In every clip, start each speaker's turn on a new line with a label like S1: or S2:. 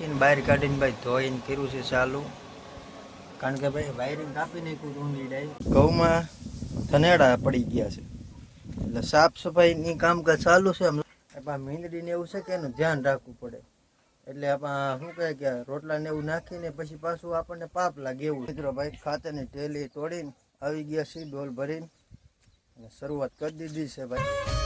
S1: ને બહાર કાઢીને ભાઈ ધોઈને ફેરવું છે ચાલુ. કારણ કે ભાઈ વાયરિંગ કાપી નાખ્યું ઊંડી ડાય. ઘઉંમાં થનેડા પડી ગયા છે. એટલે સાફ સફાઈની કામકાજ ચાલુ છે. આપણા મીંદડીને એવું છે કે એનું ધ્યાન રાખવું પડે. એટલે આપણા શું કહે કે રોટલા ને એવું નાખીને પછી પાછું આપણને પાપ લાગે એવું મિત્રો ભાઈ ખાતરની ટેલી તોડીને આવી ગયા છે ડોલ ભરીને. શરૂઆત કરી દીધી છે ભાઈ.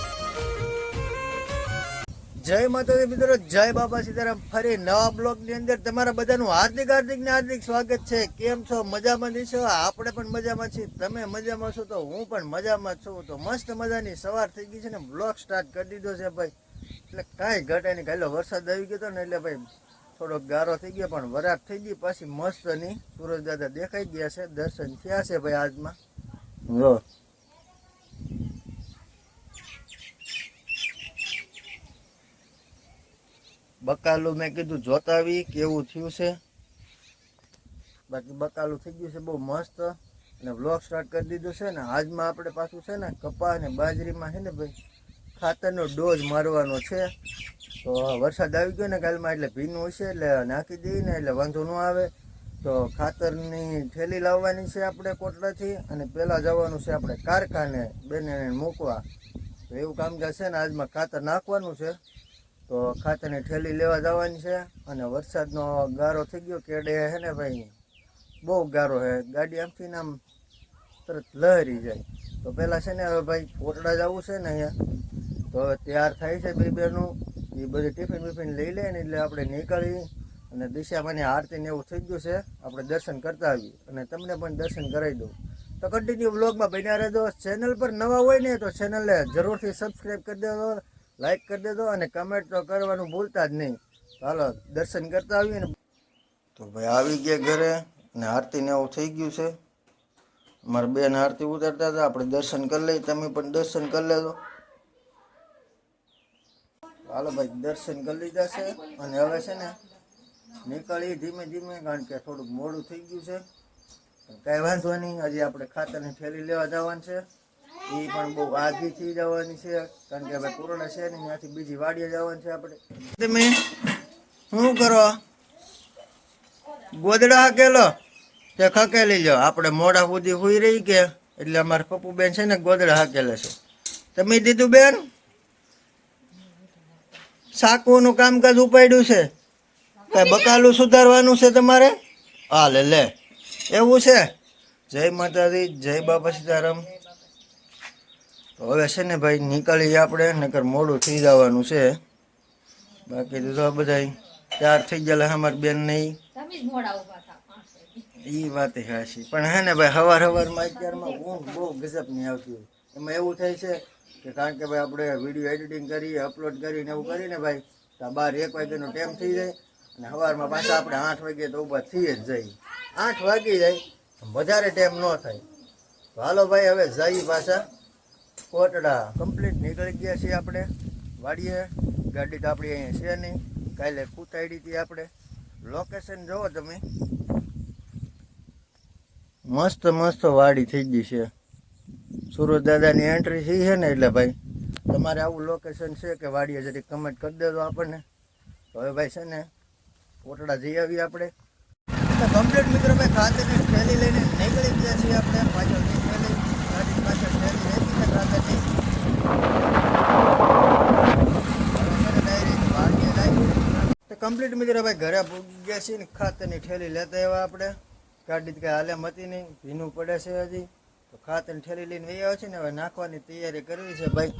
S1: જય માતાજી મિત્રો, જય બાબા સીતારામ. ફરી નવા બ્લોગની અંદર તમારા બધાનું હાર્દિક હાર્દિક ને હાર્દિક સ્વાગત છે. કેમ છો? મજામાં છો? આપણે પણ મજામાં છીએ. તમે મજામાં છો તો હું પણ મજામાં છું. તો મસ્ત મજાની સવાર થઈ ગઈ છે ને. બ્લોગ સ્ટાર્ટ કરી દીધો છે ભાઈ. એટલે કાંઈ ઘટે નહીં. કાલે વરસાદ આવી ગયો હતો ને એટલે ભાઈ થોડોક ગારો થઈ ગયો, પણ વરાટ થઈ ગઈ. પછી મસ્તની સુરજ દાદા દેખાઈ ગયા છે. દર્શન થયા છે ભાઈ આજમાં. બકાલું મેં કીધું જોતાવી, કેવું થયું છે? બાકી બકાલું થઈ ગયું છે, બહુ મસ્ત. અને બ્લોગ સ્ટાર્ટ કરી દીધું છે ને, આજમાં આપણે પાછું છે ને, કપા અને બાજરીમાં છે ને ભાઈ, ખાતરનો ડોઝ મારવાનો છે. તો વરસાદ આવી ગયો ને કાલમાં, એટલે ભીનું હશે, એટલે નાખી દઈએ ને, એટલે વાંધો ન આવે. તો ખાતરની થેલી લાવવાની છે આપણે કોટડાથી અને પહેલાં જવાનું છે આપણે કારખાને બેને મૂકવા. તો એવું કામકાજ છે ને, આજમાં ખાતર નાખવાનું છે. તો ખાતરની ઠેલી લેવા જવાની છે અને વરસાદનો ગારો થઈ ગયો કેડે હે ને ભાઈ? બહુ ગારો છે ગાડી આમથી આમ તરત લહેરી જાય. તો પહેલાં છે ને હવે ભાઈ કોટડા જવું છે ને અહીંયા. તો હવે તૈયાર થાય છે બે બેનું. એ બધી ટિફિન બિફિન લઈ લે ને એટલે આપણે નીકળી અને દિશામાંની આરતી ને એવું થઈ ગયું છે. આપણે દર્શન કરતા આવીએ. અને તમને પણ દર્શન કરાવી દઉં. તો કન્ટિન્યુ બ્લોગમાં બન્યા રહેજો. ચેનલ પર નવા હોય ને તો ચેનલને જરૂરથી સબસ્ક્રાઈબ કરી દેજો. લાઈક કરી દેજો અને કમેન્ટ તો કરવાનું ભૂલતા જ નહીં. ચાલો દર્શન કરતા આવીએ ને. તો ભાઈ આવી ગયા ઘરે ને એવું થઈ ગયું છે. મારા બેન આરતી ઉતારતા હતા, આપણે દર્શન કરી લઈએ, તમે પણ દર્શન કરી લેજો. હાલો ભાઈ, દર્શન કરી લીધા છે અને હવે છે ને નીકળી ધીમે ધીમે, કારણ કે થોડુંક મોડું થઈ ગયું છે. કાંઈ વાંધો નહીં, હજી આપણે ખાતરની થેલી લેવા જવાનું છે. એ પણ બહુ આગીથી જવાની છે, કારણ કે હવે કોરોના છે ને ત્યાંથી બીજી વાડીએ જવાનું છે આપણે. તમે શું કરો? ગોદડા હાકેલો? તે ખકેલી જાઓ આપણે મોડા સુધી સુઈ રહી કે? એટલે અમારા પપ્પુ બેન છે ને ગોદડા હાકેલે છે. તમે દીધું બેન? સાકુનું કામકાજ ઉપાડ્યું છે? કઈ બકાલું સુધારવાનું છે તમારે? હા લે લે. એવું છે? જય માતાજી, જય બાપા સીતારામ. તો હવે છે ને ભાઈ નીકળીએ આપણે નકર મોડું થઈ જવાનું છે. બાકી તો આ બધા તૈયાર થઈ ગયેલા અમારી બેન નહીં. એ વાત હાશી પણ હે ને ભાઈ હવાર હવારમાં અત્યારમાં ઊંઘ બહુ ગજબની આવતી હોય. એમાં એવું થાય છે કે કારણ કે ભાઈ આપણે વીડિયો એડિટિંગ કરી અપલોડ કરીને એવું કરીને ભાઈ તો બાર એક વાગ્યાનો ટાઈમ થઈ જાય અને સવારમાં પાછા આપણે આઠ વાગે તો ઊભા થઈ જ જઈએ. આઠ વાગી જાય વધારે ટાઈમ ન થાય. હાલો ભાઈ હવે જઈએ પાછા. કોટડા કમ્પ્લીટ નીકળી ગયા છીએ આપણે. વાડીએ, ગાડી તો આપણી અહીંયા છે નહીં. કાલે કૂતાડી હતી આપણે. લોકેશન જુઓ તમે. મસ્ત મસ્ત વાડી થઈ ગઈ છે. સુરજ દાદાની એન્ટ્રી થઈ છે ને એટલે ભાઈ, તમારે આવું લોકેશન છે કે વાડીએ જરી કમેન્ટ કરી દેજો આપણને. તો હવે ભાઈ છે ને કોટડા જઈ આવીએ આપણે. કમ્પ્લીટ મિત્રો ભાઈ ખાતરની થેલી લઈને નીકળી ગયા છીએ આપણે પાછળની થેલી ગાડી પાછળ થેલી રહેતી છે ખાતરની તો કમ્પ્લીટ મિત્રો ભાઈ, ઘરે પૂગી ગયા છીએ ને ખાતરની ઠેલી લેતા આવ્યા આપણે. ગાડી કાંઈ હાલે મતી નહીં, ભીનું પડે છે હજી. તો ખાતરની ઠેલી લઈને વહી આવે છે ને હવે નાખવાની તૈયારી કરવી છે ભાઈ.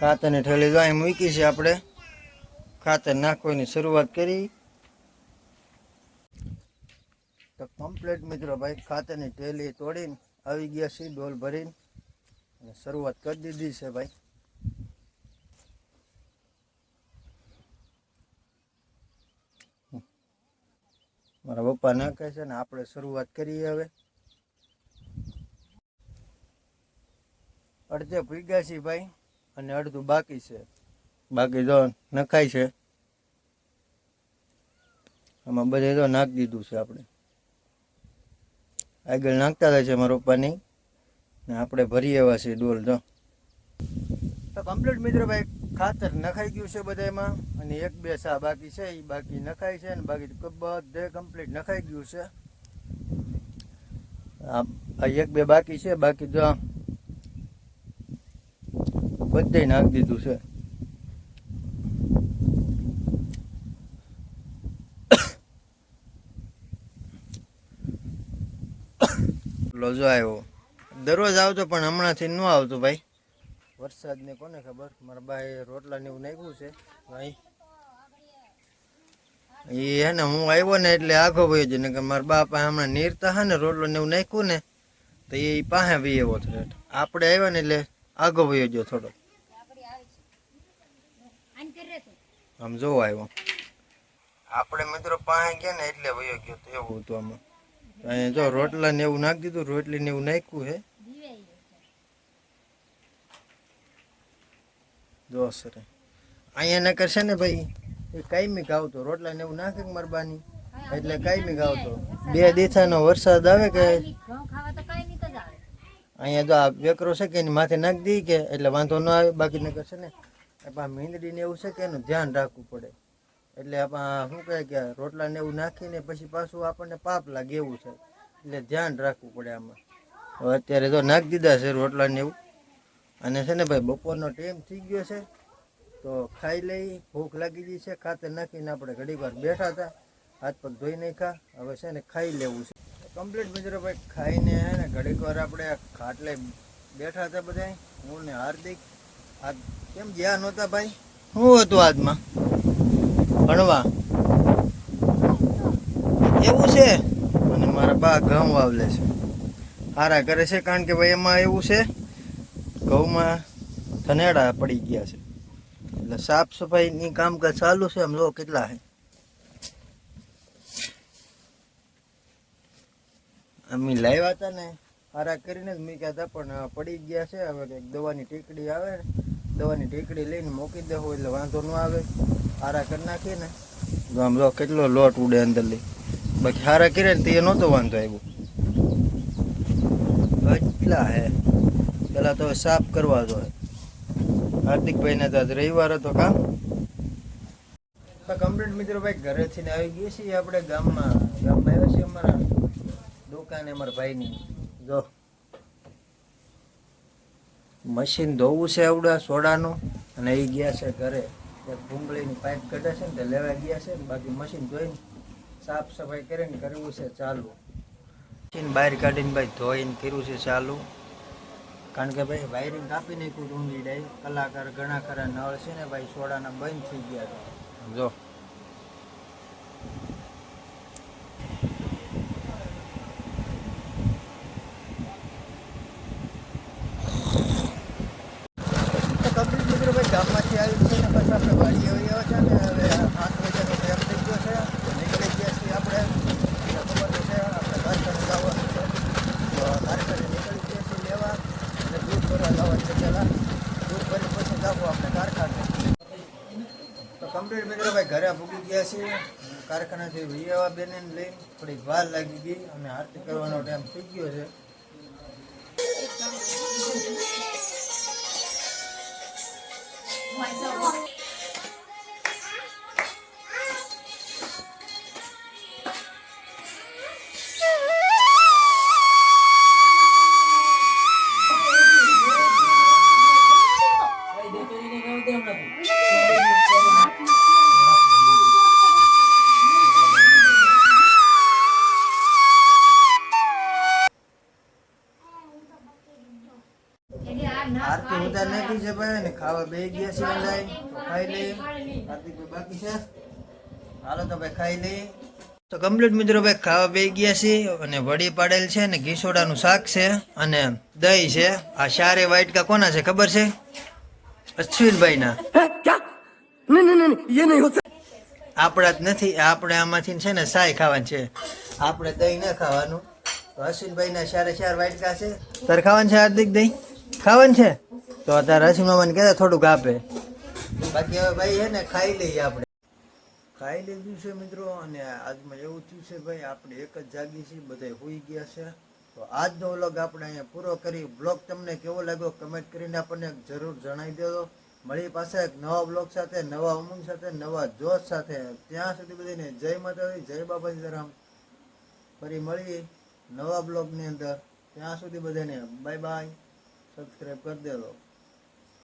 S1: ખાતરની ઠેલી જો અહીં મૂકી છે આપણે. ખાતર નાખવાની શરૂઆત કરી. તો કમ્પ્લીટ મિત્રો ભાઈ, ખાતરની ઠેલી તોડીને આવી ગયા છે ડોલ ભરીને. અને શરૂઆત કરી દીધી છે ભાઈ. મારા પપ્પા નાખે છે ને આપણે શરૂઆત કરીએ હવે. અડધે ભૂગ્યા છે ભાઈ અને અડધું બાકી છે. બાકી જો નખાય છે. આમાં બધે તો નાખી દીધું છે આપણે. આગળ નાખતા થાય છે મારા પપ્પાની. ને આપણે ભરી એવા છે ડોલ તો. કમ્પ્લીટ મિત્રો ભાઈ. ખાતર નખાઈ ગયું છે બધામાં અને એક બે સા બાકી છે એ બાકી નખાય છે અને બાકી બધે કમ્પ્લીટ નખાઈ ગયું છે. આ એક બે બાકી છે, બાકી તો બધે નાખી દીધું છે. લોજો આવ્યો દરરોજ આવતો પણ હમણાંથી ન આવતો ભાઈ. વરસાદને કોને ખબર? મારા બાએ રોટલા ને એવું નાખ્યું છે. ભાઈ એ હે ને, હું આવ્યો ને એટલે આખો વયો છે ને કે મારા બા પાસે હમણાં નીરતા હા ને રોટલો ને એવું નાખ્યું ને, તો એ પાસે વી એવો થયો આપણે આવ્યા ને એટલે આગો વયો ગયો થોડો આમ જોવો આવ્યો. આપણે મિત્રો પાસે ગયા ને એટલે વયો ગયો તો એવું હતું આમાં. અહીંયા જો રોટલા ને એવું નાખી દીધું, રોટલી ને એવું નાખ્યું હે જો સર અહીંયા ના છે ને ભાઈ, એ કાયમી ગાવતો, રોટલા ને એવું નાખે મરબાની? એટલે કાયમી ગાવતો. બે દીથાનો વરસાદ આવે કે? અહીંયા તો આ વેકરો છે કે એની માથે નાખી દઈ કે, એટલે વાંધો ન આવે બાકી નકર છે ને આપણા મીંદડી ને એવું છે કે એનું ધ્યાન રાખવું પડે. એટલે આપણા શું કહે કે, રોટલા ને એવું નાખીને પછી પાછું આપણને પાપ લાગે એવું છે. એટલે ધ્યાન રાખવું પડે આમાં. અત્યારે તો નાખી દીધા છે રોટલા ને એવું. અને છે ને ભાઈ, બપોરનો ટાઈમ થઈ ગયો છે, તો ખાઈ લઈ, ભૂખ લાગી ગઈ છે ખાતર નાખીને આપણે ઘડી વાર બેઠા હતા, હાથ પગ ધોઈ નાખ્યા, હવે છે ને ખાઈ લેવું છે. કમ્પ્લીટ મિત્રો ભાઈ, ખાઈને છે ને ઘડીક વાર આપણે ખાટલે બેઠા હતા બધા હું ને હાર્દિક. આ કેમ ગયા નહોતા ભાઈ? શું હતું આજમાં? ભણવા? એવું છે? અને મારા બા ઘઉં વાવલે છે. સારા કરે છે કારણ કે ભાઈ એમાં એવું છે ઘઉંમાં ધનેડા પડી ગયા છે. એટલે સાફ સફાઈની કામકાજ ચાલુ છે આમ લો કેટલા છે. અમે લાવ્યા હતા ને સારા કરીને જ મૂક્યા હતા પણ પડી ગયા છે હવે કંઈક દવાની ટીકડી આવે ને, દવાની ટીકડી લઈને મૂકી દેવું એટલે વાંધો ન આવે. હારા કરી નાખીએ ને. આમ લો કેટલો લોટ ઉડે અંદર લઈ બાકી હારા કરે ને તે નહોતો વાંધો આવ્યો. કેટલા હે? પેલા તો સાફ કરવા જોઈએ. હાર્દિકભાઈ ને તો રવિવાર હતો કામ. કમ્પ્લીટ મિત્રો ભાઈ ઘરેથી ને આવી ગઈએ છીએ આપણે ગામમાં. ગામમાં આવ્યા છીએ અમારા દુકાને, અમારા ભાઈની. જો. મશીન ધોવું છે આવડા સોડાનું. અને એ ગયા છે ઘરે. ભૂંગળીની પાઇપ કઢે છે ને તે લેવા ગયા છે ને બાકી મશીન ધોઈને સાફ સફાઈ કરીને કરવું છે ચાલુ. મશીન બહાર કાઢીને ભાઈ ધોઈને કર્યું છે ચાલુ. કારણ કે ભાઈ વાયરિંગ કાપી નાખ્યું ડુંગળી ડાય કલાકાર ઘણા ખરા નળ છે ને ભાઈ સોડાના બંધ થઈ ગયા જો તો કમ્પ્લીટ મિત્રો ભાઈ ગામમાંથી આવ્યું છે ને બસ આપણે વાડી આવી આવ્યા છે ને હવે આઠ વાગ્યાનો ટાઈમ થઈ ગયો છે તો નીકળી ગયા છીએ આપણે એટલે ખબર તો છે આપણે કારખાને જવાનું છે તો કારખાને નીકળી ગયા છીએ લેવા અને દૂધ ભરવા જવાનું છે પહેલાં દૂધ ભરી પછી જવું આપણે કારખાને તો કમ્પ્લીટ મિત્રો ભાઈ ઘરે ભૂગી ગયા છીએ. કારખાનાથી વિયાવા બેને લઈને થોડીક વાર લાગી ગઈ અને આરતી કરવાનો ટાઈમ થઈ ગયો છે. ખાવા બે ગયા છે અંદાય ખાઈ લઈએ. બાકી છે. હાલો તો ભાઈ ખાઈ લઈએ. તો કમ્પ્લીટ મિત્રો ભાઈ ખાવા બે ગયા છે અને વડી પાડેલ છે ને ઘીસોડાનું શાક છે અને દહીં છે. આ ચારે વાટકા કોના છે ખબર છે? અશ્વિનભાઈના. આપણા જ નથી આપણે આમાંથી છે ને સાય ખાવાની છે. આપણે દહીં ન ખાવાનું. તો અશ્વિનભાઈના ચારે ચાર વાઇટકા છે. તારે ખાવાનું છે હાર્દિક દહીં? ખાવાનું છે? તો અત્યારે અશ્વિન મામાને કહેતા થોડુંક આપે. બાકી હવે ભાઈ છે ને ખાઈ લઈએ આપણે. ખાઈ લીધું છે મિત્રો અને આજમાં એવું થયું છે ભાઈ આપણે એક જ જાગી છીએ બધા હોઈ ગયા છે. તો આજનો વ્લોગ આપણે અહીંયા પૂરો કરી. બ્લોગ તમને કેવો લાગ્યો કમેન્ટ કરીને આપણને જરૂર જણાવી દેજો. મળી પાસે એક નવા બ્લોગ સાથે, નવા ઉમંગ સાથે, નવા જોશ સાથે. ત્યાં સુધી બધાને જય માતાજી, જય બાબા ધરામ ફરી મળીએ નવા બ્લોગની અંદર. ત્યાં સુધી બધાને બાય બાય સબસ્ક્રાઈબ કરી દેજો.